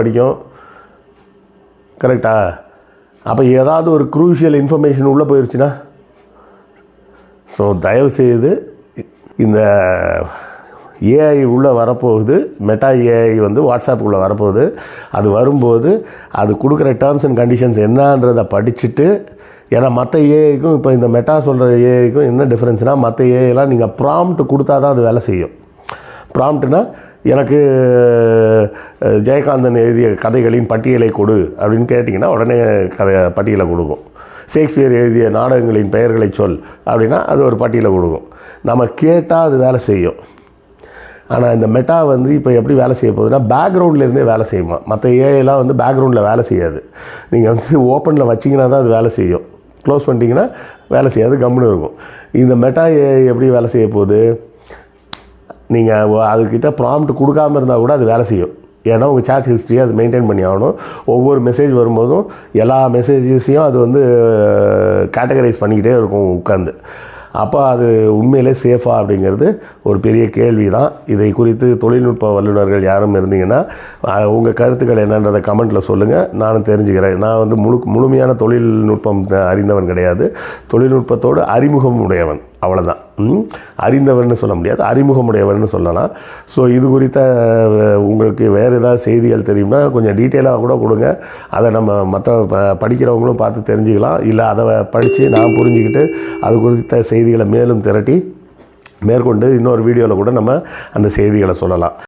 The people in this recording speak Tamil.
படிக்கும். கரெக்டா அப்போ ஏதாவது ஒரு குரூஷியல் இன்ஃபர்மேஷன் உள்ளே போயிடுச்சுன்னா ஸோ தயவுசெய்து இந்த ஏஐ உள்ளே வரப்போகுது. மெட்டா ஏஐ வந்து வாட்ஸ்அப்புக்குள்ளே வரப்போகுது. அது வரும்போது அது கொடுக்குற டேர்ம்ஸ் அண்ட் கண்டிஷன்ஸ் என்னன்றதை படிச்சுட்டு ஏன்னா மற்ற ஏஐக்கும் இப்போ இந்த மெட்டா சொல்கிற ஏஐக்கும் என்ன டிஃப்ரென்ஸ்னால் மற்ற ஏஐலாம் நீங்கள் ப்ராம்ப்ட் கொடுத்தா தான் அது வேலை செய்யும். ப்ராம்ப்ட்னா எனக்கு ஜெயகாந்தன் எழுதிய கதைகளின் பட்டியலை கொடு அப்படின்னு கேட்டிங்கன்னா உடனே கதை பட்டியலை கொடுக்கும். ஷேக்ஸ்பியர் எழுதிய நாடகங்களின் பெயர்களை சொல் அப்படின்னா அது ஒரு பட்டியலை கொடுக்கும். நம்ம கேட்டால் அது வேலை செய்யும். ஆனால் இந்த மெட்டா வந்து இப்போ எப்படி வேலை செய்ய போகுதுன்னா பேக்ரவுண்ட்லேருந்தே வேலை செய்யுமா? மற்ற ஏஐலாம் வந்து பேக்ரவுண்டில் வேலை செய்யாது. நீங்கள் வந்து ஓப்பனில் வச்சிங்கன்னா தான் அது வேலை செய்யும். க்ளோஸ் பண்ணிட்டீங்கன்னா வேலை செய்யாது கம்முன்னு இருக்கும். இந்த மெட்டா ஏஐ எப்படி வேலை செய்ய போகுது? நீங்கள் அதுக்கிட்ட ப்ராம்ப்ட் கொடுக்காம இருந்தால் கூட அது வேலை செய்யும். ஏன்னா உங்கள் சேட் ஹிஸ்ட்ரியை அது மெயின்டைன் பண்ணி ஆகணும். ஒவ்வொரு மெசேஜ் வரும்போதும் எல்லா மெசேஜஸையும் அது வந்து கேட்டகரைஸ் பண்ணிக்கிட்டே இருக்கும் உட்காந்து அப்போ அது உண்மையிலே சேஃபா அப்படிங்கிறது ஒரு பெரிய கேள்வி தான் இதை குறித்து தொழில்நுட்ப வல்லுநர்கள் யாரும் இருந்தீங்கன்னா உங்கள் கருத்துக்கள் என்னன்றதை கமெண்ட்டில் சொல்லுங்கள் நானும் தெரிஞ்சுக்கிறேன். நான் வந்து முழு முழுமையான தொழில்நுட்பம் அறிந்தவன் கிடையாது. தொழில்நுட்பத்தோடு அறிமுகம் உடையவன். அவ்வளோதான் அறிந்தவர்னு சொல்ல முடியாது அறிமுகமுடையவர்னு சொல்லலாம். ஸோ இது குறித்த உங்களுக்கு வேறு ஏதாவது செய்திகள் தெரியும்னா கொஞ்சம் டீட்டெயிலாக கூட கொடுங்க. அதை நம்ம மற்ற ப- படிக்கிறவங்களும் பார்த்து தெரிஞ்சுக்கலாம். இல்லை அதை படித்து நான் புரிஞ்சுக்கிட்டு அது குறித்த செய்திகளை மேலும் திரட்டி மேற்கொண்டு இன்னொரு வீடியோவில் கூட நம்ம அந்த செய்திகளை சொல்லலாம்.